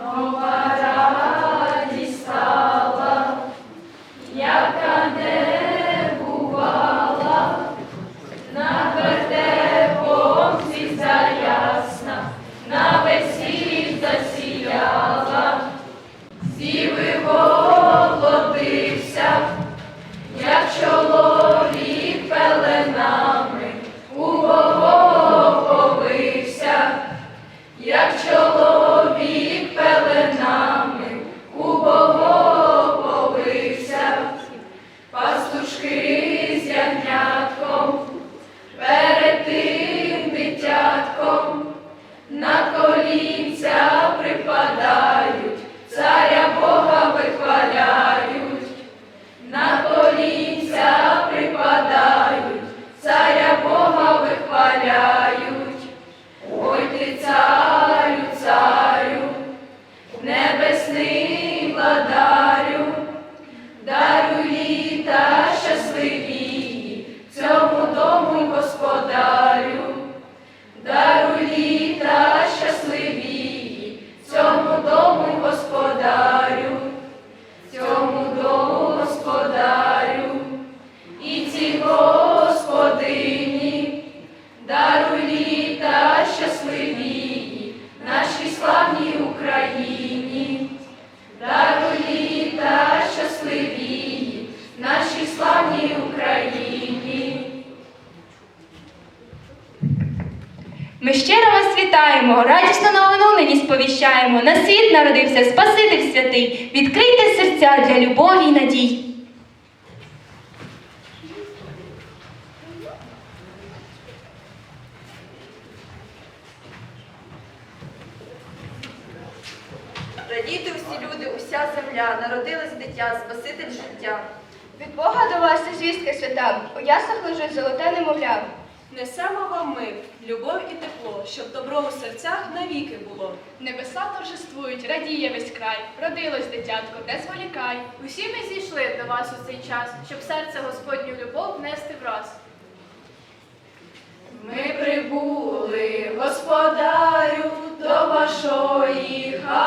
Oh. Вітаємо, радісну новину нині сповіщаємо. На світ народився Спаситель святий. Відкрийте серця для любові й надій. Радійте усі люди, уся земля, народилось дитя, Спаситель життя. Від Бога до вас звістка свята, у яслах лежить золоте немовля. Несемо вам мир, любов і тепло, щоб добро у серцях навіки було. Небеса торжествують, радіє весь край, родилось дитятко, не зволікай. Усі ми зійшли до вас у цей час, щоб серце Господню любов нести враз. Ми прибули, господарю, до вашої хати.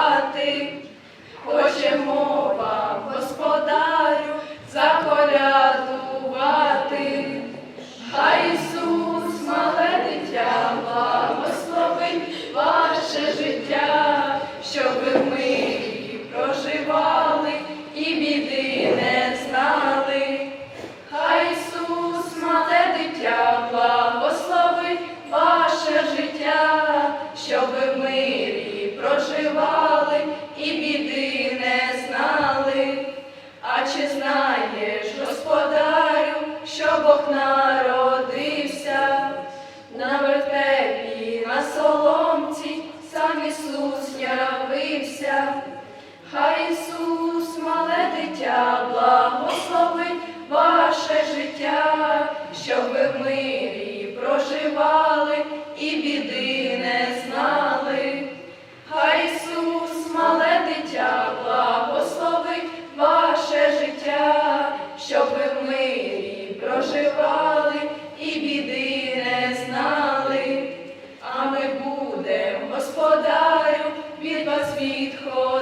Явився. Хай Ісус, мале дитя, благословить ваше життя, щоб ви вас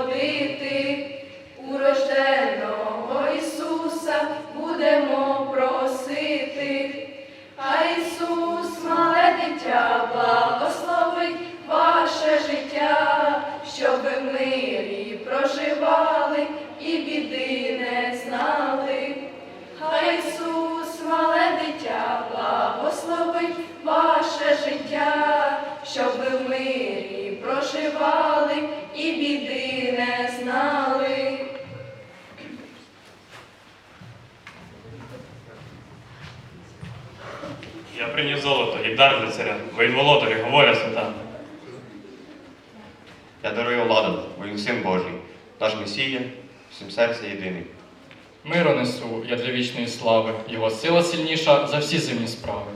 Я золото і дар для царя, воїн володарі, говоря свята. Я дарую владу, бо він син Божий, наш Месія, всім серця єдиний. Миру несу я для вічної слави, його сила сильніша за всі земні справи.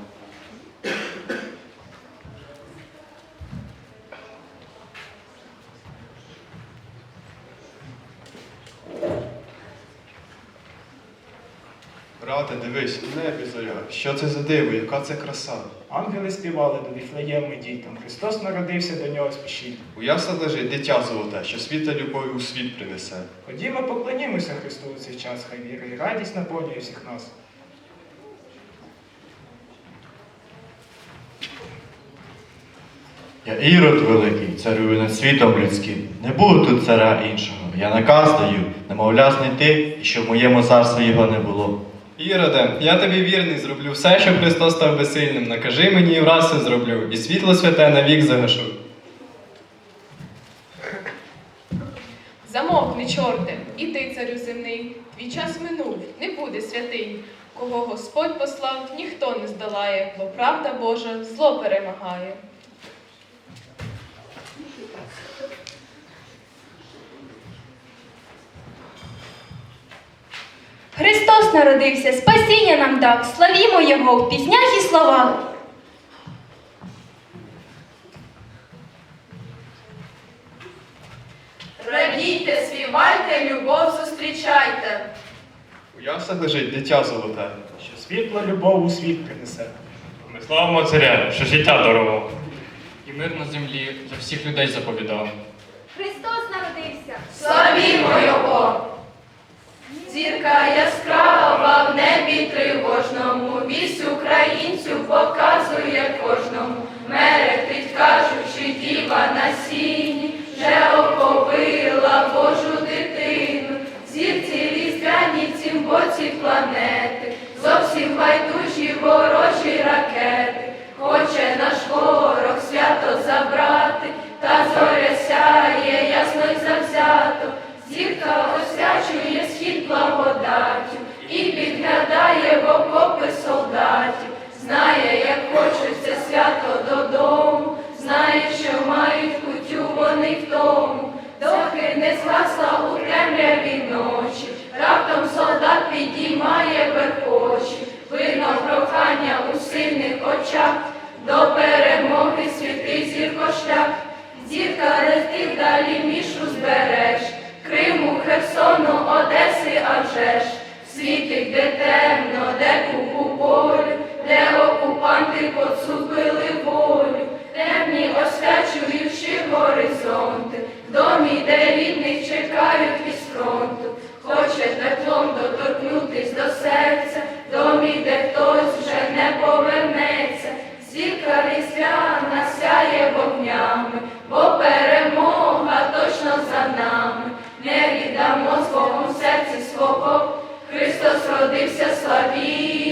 Брате, дивись, в небі зоря. Що це за диво, яка це краса? Ангели співали до Віфлеєми дітям. Христос народився, до нього спішіть. У яслах лежить дитя золоте, що світа любові у світ принесе. Ходімо, поклонімося Христу у цей час, хай віра і радість наповнює всіх нас. Я Ірод великий, царюю над світом людським. Не буде тут царя іншого. Я наказ даю, немовля знайти, і щоб в моєму царстві його не було. Іроде, я тобі вірний, зроблю все, щоб Христос став безсильним. Накажи мені і враз все зроблю, і світло святе навік загашу. Замовкни, чорте, і ти, царю земний, твій час минув, не буде святий. Кого Господь послав, ніхто не здолає, бо правда Божа зло перемагає. Христос народився, спасіння нам дав, славімо Його в піснях і словах. Радійте, співайте, любов зустрічайте. У яслах лежить дитя золоте. Що світло любов у світ принесе. Ми славимо царя, що життя дарував. І мир на землі для всіх людей заповідав. Темряві ночі. Раптом солдат підіймає верхочі, видно прохання у сильних очах, до перемоги святий зіркошлях. Зірка летить далі мішу збереш, Криму, Херсону, Одеси, а вже ж. Світить, де доторкнутись до серця, домі, де хтось вже не повернеться, зірка різдвяна сяє вогнями, бо перемога точно за нами, не віддамо з серці свого, Христос родився славі.